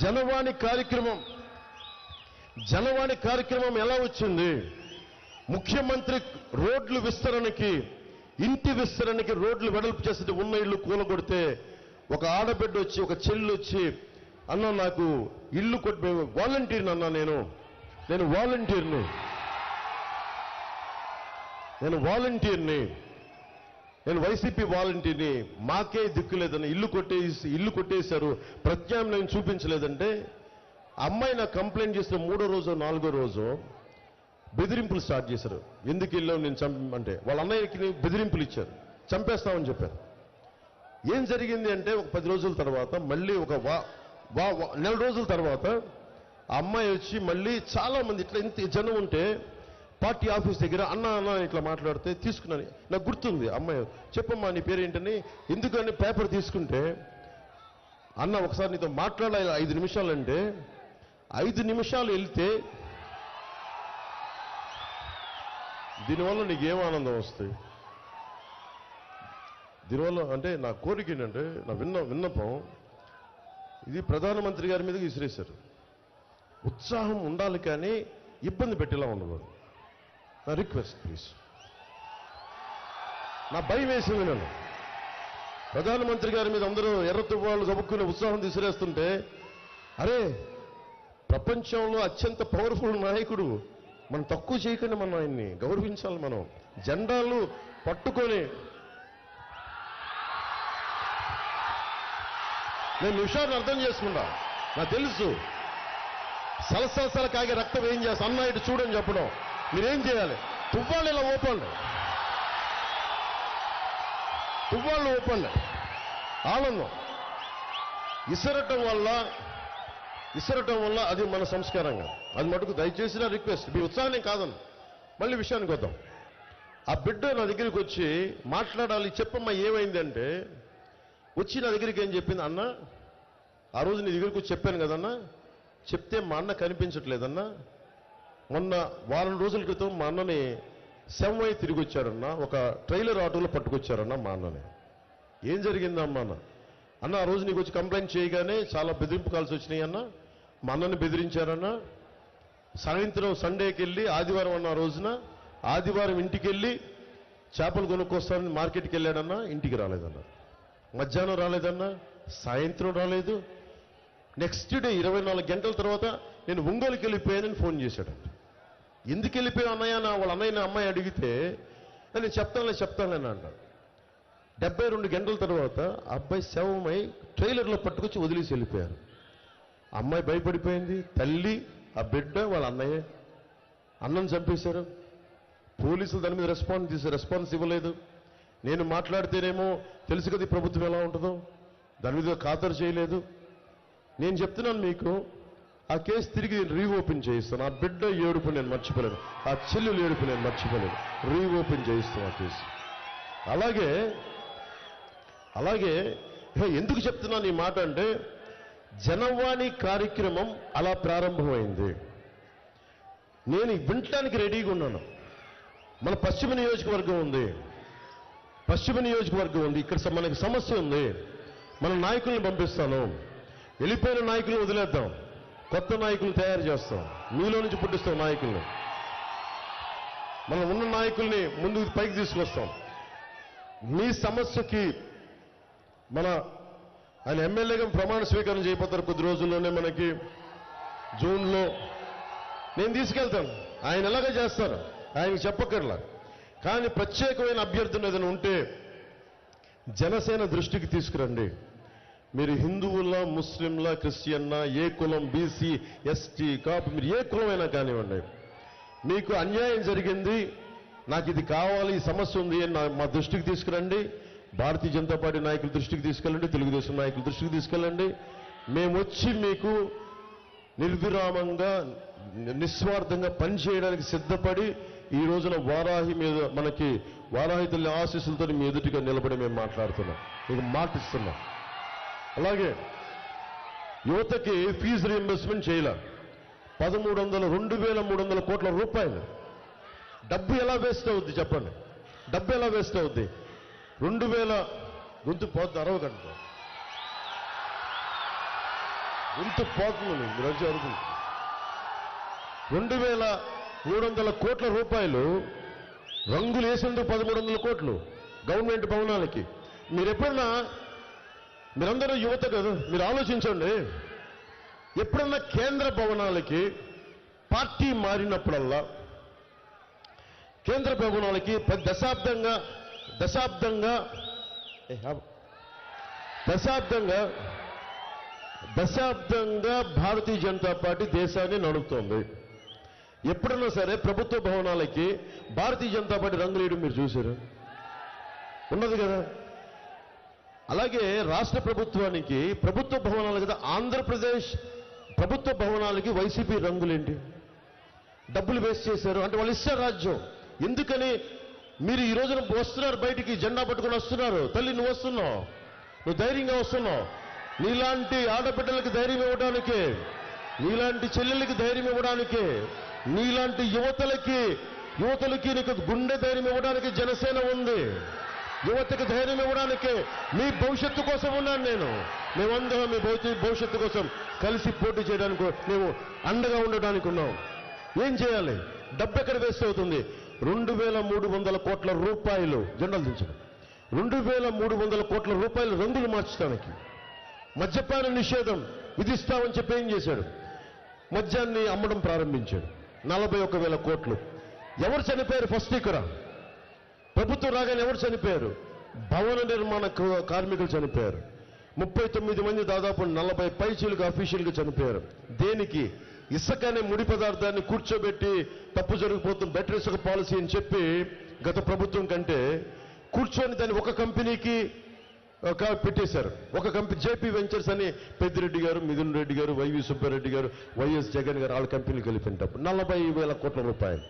జనవాణి కార్యక్రమం. జనవాణి కార్యక్రమం ఎలా వచ్చింది? ముఖ్యమంత్రి రోడ్లు విస్తరణకి ఇంటి విస్తరణకి రోడ్లు వెడల్పు చేస్తే ఉన్న ఇల్లు కూలగొడితే ఒక ఆడబిడ్డ వచ్చి ఒక చెల్లి వచ్చి అన్న నాకు ఇల్లు కొట్టి వాలంటీర్ని అన్నా నేను. నేను వాలంటీర్ని. నేను వాలంటీర్ని. నేను వైసీపీ వాలంటీర్ని మాకే దిక్కు లేదని ఇల్లు కొట్టేసి ఇల్లు కొట్టేశారు. ప్రత్యామ్నాయం చూపించలేదంటే అమ్మాయి నాకు కంప్లైంట్ చేసిన మూడో రోజు నాలుగో రోజు బెదిరింపులు స్టార్ట్ చేశారు. ఎందుకు వెళ్ళావు నేను చంప అంటే వాళ్ళ అన్నయ్యకి బెదిరింపులు ఇచ్చారు. చంపేస్తామని చెప్పారు. ఏం జరిగింది అంటే ఒక పది రోజుల తర్వాత మళ్ళీ ఒక వా వా నెల రోజుల తర్వాత ఆ అమ్మాయి వచ్చి మళ్ళీ చాలామంది ఇట్లా ఇంత జనం ఉంటే పార్టీ ఆఫీస్ దగ్గర అన్న అన్న ఇట్లా మాట్లాడితే తీసుకున్నాను. నాకు గుర్తుంది అమ్మాయి చెప్పమ్మా నీ పేరు ఏంటని ఎందుకని పేపర్ తీసుకుంటే అన్న ఒకసారి నీతో మాట్లాడాలి ఐదు నిమిషాలు అంటే ఐదు నిమిషాలు వెళ్తే దీనివల్ల నీకు ఏం ఆనందం వస్తుంది? దీనివల్ల అంటే నా కోరిక ఏంటంటే నా విన్న విన్నపం ఇది ప్రధానమంత్రి గారి మీద విసిరేశారు. ఉత్సాహం ఉండాలి కానీ ఇబ్బంది పెట్టేలా ఉండకూడదు. నా రిక్వెస్ట్ ప్లీజ్. నా భయం వేసింది నేను ప్రధానమంత్రి గారి మీద అందరూ ఎర్ర తువ్వాళ్ళు చదువుకునే ఉత్సాహం తీసిరేస్తుంటే అరే ప్రపంచంలో అత్యంత పవర్ఫుల్ నాయకుడు మనం తక్కువ చేయకుండా మనం ఆయన్ని గౌరవించాలి మనం. జెండాలు పట్టుకొని. నేను విషయాన్ని అర్థం చేసుకుంటా. నాకు తెలుసు. సలసలసల కాగే రక్తం ఏం చేస్తా? అన్నాయుడు చూడని చెప్పడం. మీరేం చేయాలి? తువ్వాళ్ళు ఇలా ఊపండి. తువ్వాళ్ళు ఊపండి. ఆనందం. ఇసరటం వల్ల ఇసరటం వల్ల అది మన సంస్కారంగా అది మటుకు దయచేసి నా రిక్వెస్ట్. మీ ఉత్సాహం కాదండి మళ్ళీ విషయానికి వద్దాం. ఆ బిడ్డ నా దగ్గరికి వచ్చి మాట్లాడాలి చెప్పమ్మా ఏమైందంటే వచ్చి నా దగ్గరికి ఏం చెప్పింది? అన్న ఆ రోజు నీ దగ్గరికి వచ్చి చెప్పాను కదన్నా చెప్తే మా అన్న కనిపించట్లేదన్నా మొన్న వారం రోజుల క్రితం మా అన్నని శవమై తిరిగి వచ్చాడన్న ఒక ట్రైలర్ ఆటోలో పట్టుకొచ్చారన్న మా అన్నని. ఏం జరిగిందమ్మా అన్న? అన్న ఆ రోజు నీకు వచ్చి కంప్లైంట్ చేయగానే చాలా బెదిరింపు కాల్స్ వచ్చినాయి అన్న. మా అన్నని బెదిరించారన్న. సాయంత్రం సండేకి వెళ్ళి ఆదివారం అన్న రోజున ఆదివారం ఇంటికి వెళ్ళి చేపలు కొనుక్కొస్తానని మార్కెట్కి వెళ్ళాడన్నా ఇంటికి రాలేదన్న. మధ్యాహ్నం రాలేదన్నా సాయంత్రం రాలేదు. నెక్స్ట్ డే ఇరవై నాలుగు గంటల తర్వాత నేను ఒంగోలుకి వెళ్ళిపోయానని ఫోన్ చేశాడు ఎందుకు వెళ్ళిపోయావు అన్నయ్య? నా వాళ్ళ అన్నయ్య నా అమ్మాయి అడిగితే నేను చెప్తానులే చెప్తానులే అంటాడు. డెబ్బై రెండు గంటల తర్వాత అబ్బాయి శవమై ట్రైలర్లో పట్టుకొచ్చి వదిలేసి వెళ్ళిపోయారు. అమ్మాయి భయపడిపోయింది. తల్లి ఆ బిడ్డ వాళ్ళ అన్నయ్య అన్నం చంపేశారు. పోలీసులు దాని మీద రెస్పాన్స్ తీసి రెస్పాన్స్ ఇవ్వలేదు. నేను మాట్లాడితేనేమో తెలుసు కదా ఈ ప్రభుత్వం ఎలా ఉంటుందో. దాని మీద ఖాతరు చేయలేదు. నేను చెప్తున్నాను మీకు ఆ కేసు తిరిగి రీఓపెన్ చేయిస్తాను. ఆ బిడ్డ ఏడుపు నేను మర్చిపోలేను. ఆ చెల్లెలు ఏడుపు నేను మర్చిపోలేను. రీఓపెన్ చేయిస్తాను ఆ కేసు. అలాగే అలాగే హే, ఎందుకు చెప్తున్నాను ఈ మాట అంటే జనవాణి కార్యక్రమం అలా ప్రారంభమైంది. నేను వినటానికి రెడీగా ఉన్నాను. మన పశ్చిమ నియోజకవర్గం ఉంది. పశ్చిమ నియోజకవర్గం ఉంది. ఇక్కడ మనకి సమస్య ఉంది. మన నాయకుల్ని పంపిస్తాను. వెళ్ళిపోయిన నాయకులను వదిలేద్దాం. కొత్త నాయకులను తయారు చేస్తాం. మీలో నుంచి పుట్టిస్తాం నాయకుల్ని. మనం ఉన్న నాయకుల్ని ముందుకు పైకి తీసుకొస్తాం. మీ సమస్యకి మన ఆయన ఎమ్మెల్యేగా ప్రమాణ స్వీకారం చేయబోతారు కొద్ది రోజుల్లోనే మనకి జూన్లో. నేను తీసుకెళ్తాను. ఆయన ఎలాగ చేస్తారు. ఆయనకి చెప్పక్కర్లా. కానీ ప్రత్యేకమైన అభ్యర్థులు ఏదైనా ఉంటే జనసేన దృష్టికి తీసుకురండి. మీరు హిందువుల ముస్లింల క్రిస్టియన్నా ఏ కులం బీసీ ఎస్టీ కాపు మీరు ఏ కులమైనా కానివ్వండి. మీకు అన్యాయం జరిగింది నాకు ఇది కావాలి ఈ సమస్య ఉంది అని మా దృష్టికి తీసుకురండి. భారతీయ జనతా పార్టీ నాయకుల దృష్టికి తీసుకెళ్ళండి తెలుగుదేశం నాయకుల దృష్టికి తీసుకెళ్ళండి. మేము వచ్చి మీకు నిర్విరామంగా నిస్వార్థంగా పనిచేయడానికి సిద్ధపడి ఈ రోజున వారాహి మీద మనకి వారాహితుల్ని ఆశీస్సులతో మీ ఎదుటిగా నిలబడి మేము మాట్లాడుతున్నాం. మీకు మాటిస్తున్నాం. అలాగే యువతకి ఫీజు రీఎంబర్స్మెంట్ చేయాల. పదమూడు వందల రెండు వేల మూడు వందల కోట్ల రూపాయలు. డబ్బు ఎలా వేస్ట్ అవుద్ది చెప్పండి. డబ్బు ఎలా వేస్ట్ అవుద్ది? రెండు వేల గొంతు పోద్ది అరవగంట ఇంత పోతుంది మీరు వచ్చి అడుగుతుంది. రెండు వేల మూడు వందల కోట్ల రూపాయలు రంగులు వేసేందుకు పదమూడు వందల కోట్లు గవర్నమెంట్ భవనాలకి. మీరు ఎప్పుడన్నా మీరందరూ యువత కదా మీరు ఆలోచించండి. ఎప్పుడన్నా కేంద్ర భవనాలకి పార్టీ మారినప్పుడల్లా కేంద్ర భవనాలకి పది దశాబ్దంగా దశాబ్దంగా దశాబ్దంగా దశాబ్దంగా భారతీయ జనతా పార్టీ దేశాన్ని నడుపుతోంది. ఎప్పుడన్నా సరే ప్రభుత్వ భవనాలకి భారతీయ జనతా పార్టీ రంగులేయడం మీరు చూశారు? ఉన్నది కదా? అలాగే రాష్ట్ర ప్రభుత్వానికి ప్రభుత్వ భవనాలు కదా ఆంధ్రప్రదేశ్ ప్రభుత్వ భవనాలకి వైసీపీ రంగులేంటి? డబ్బులు వేస్ట్ చేశారు. అంటే వాళ్ళు ఇస్తారు రాజ్యం. ఎందుకని? మీరు ఈ రోజున వస్తున్నారు బయటికి జెండా పట్టుకొని వస్తున్నారు. తల్లి నువ్వు వస్తున్నావు. నువ్వు ధైర్యంగా వస్తున్నావు. నీలాంటి ఆడబిడ్డలకి ధైర్యం ఇవ్వడానికి నీలాంటి చెల్లెలకి ధైర్యం ఇవ్వడానికి నీలాంటి యువతలకి యువతలకి నీకు గుండె ధైర్యం ఇవ్వడానికి జనసేన ఉంది. యువతకు ధైర్యం ఇవ్వడానికి మీ భవిష్యత్తు కోసం ఉన్నాను నేను. మేమందరం మీ భవిష్యత్తు కోసం కలిసి పోటీ చేయడానికి మేము అండగా ఉండడానికి ఉన్నాం. ఏం చేయాలి? డబ్బు ఎక్కడ వేస్ట్ అవుతుంది? రెండు వేల మూడు వందల కోట్ల రూపాయలు జెండాలు దించడం. రెండు వేల మూడు వందల కోట్ల రూపాయలు రంగులు మార్చడానికి. మద్యపాన నిషేధం విధిస్తామని చెప్పి ఏం చేశాడు? మద్యాన్ని అమ్మడం ప్రారంభించాడు. నలభై ఒక వేల కోట్లు. ఎవరు చనిపోయారు? ఫస్ట్ ఇక్కడ ప్రభుత్వం రాగానే ఎవరు చనిపోయారు? భవన నిర్మాణ కార్మికులు చనిపోయారు. ముప్పై తొమ్మిది మంది దాదాపు నలభై పైచీలకు అఫీషియల్గా చనిపోయారు. దేనికి? ఇసుక అనే ముడి పదార్థాన్ని కూర్చోబెట్టి తప్పు జరిగిపోతుంది బెటర్ ఇసుక పాలసీ అని చెప్పి గత ప్రభుత్వం కంటే కూర్చొని దాన్ని ఒక కంపెనీకి ఒక పెట్టేశారు. ఒక కంపెనీ జేపీ వెంచర్స్ అని పెద్దిరెడ్డి గారు మిథున్ రెడ్డి గారు వైవి సుబ్బారెడ్డి గారు వైఎస్ జగన్ గారు వాళ్ళ కంపెనీలు కలిపినప్పుడు నలభై వేల కోట్ల రూపాయలు.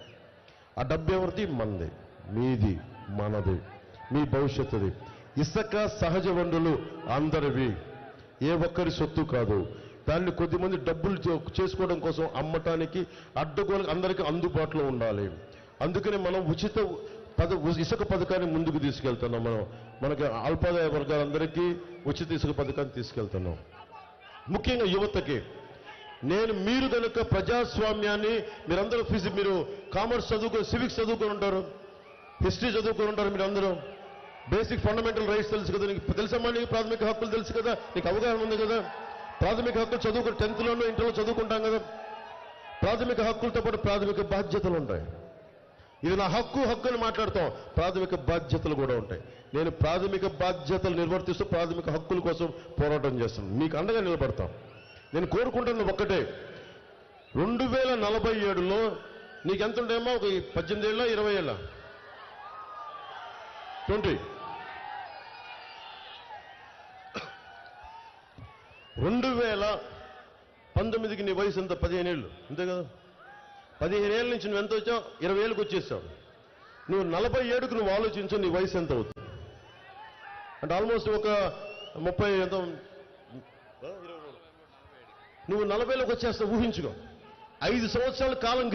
ఆ డబ్బు ఎవరిది? మనది. మీది. మనది మీ భవిష్యత్తుది. ఇసుక సహజ వనరులు అందరివి. ఏ ఒక్కరి సొత్తు కాదు. దాన్ని కొద్దిమంది డబ్బులు చేసుకోవడం కోసం అమ్మటానికి అడ్డగోలు అందరికీ అందుబాటులో ఉండాలి. అందుకని మనం ఉచిత పద ఇసుక పథకాన్ని ముందుకు తీసుకెళ్తున్నాం మనం. మనకి అల్పాదాయ వర్గాలందరికీ ఉచిత ఇసుక పథకాన్ని తీసుకెళ్తున్నాం. ముఖ్యంగా యువతకి. నేను మీరు కనుక ప్రజాస్వామ్యాన్ని మీరందరూ ఫిజి మీరు కామర్స్ చదువుకొని సివిక్స్ చదువుకొని ఉంటారు. హిస్టరీ చదువుకొని ఉంటారు మీరందరూ. బేసిక్ ఫండమెంటల్ రైట్స్ తెలుసు కదా నీకు. తెలుసమ్మా నీకు ప్రాథమిక హక్కులు తెలుసు కదా. నీకు అవగాహన ఉంది కదా. ప్రాథమిక హక్కులు చదువుకుని టెన్త్లోనూ ఇంటర్లో చదువుకుంటాం కదా. ప్రాథమిక హక్కులతో పాటు ప్రాథమిక బాధ్యతలు ఉంటాయి. ఇది నా హక్కు హక్కు అని మాట్లాడతాం. ప్రాథమిక బాధ్యతలు కూడా ఉంటాయి. నేను ప్రాథమిక బాధ్యతలు నిర్వర్తిస్తూ ప్రాథమిక హక్కుల కోసం పోరాటం చేస్తున్నాను మీకు అండగా నిలబడతాం. నేను కోరుకుంటున్న ఒక్కటే. రెండు వేల నలభై ఏడులో నీకు ఎంత ఉంటాయమ్మా? ఒక పద్దెనిమిది ఏళ్ళ ఇరవై ఏళ్ళ? ట్వంటీ రెండు వేల పంతొమ్మిదికి నీ వయసు ఎంత? పదిహేను ఏళ్ళు. అంతే కదా? పదిహేను ఏళ్ళ నుంచి నువ్వు ఎంత వచ్చావు? ఇరవై ఏళ్ళకి వచ్చేసావు. నువ్వు నలభై ఏడుకు నువ్వు ఆలోచించు నీ వయసు ఎంత అవుతుంది. అంటే ఆల్మోస్ట్ ఒక ముప్పై ఎంత? నువ్వు నలభైలోకి వచ్చేస్తావు ఊహించుకో. ఐదు సంవత్సరాల కాలం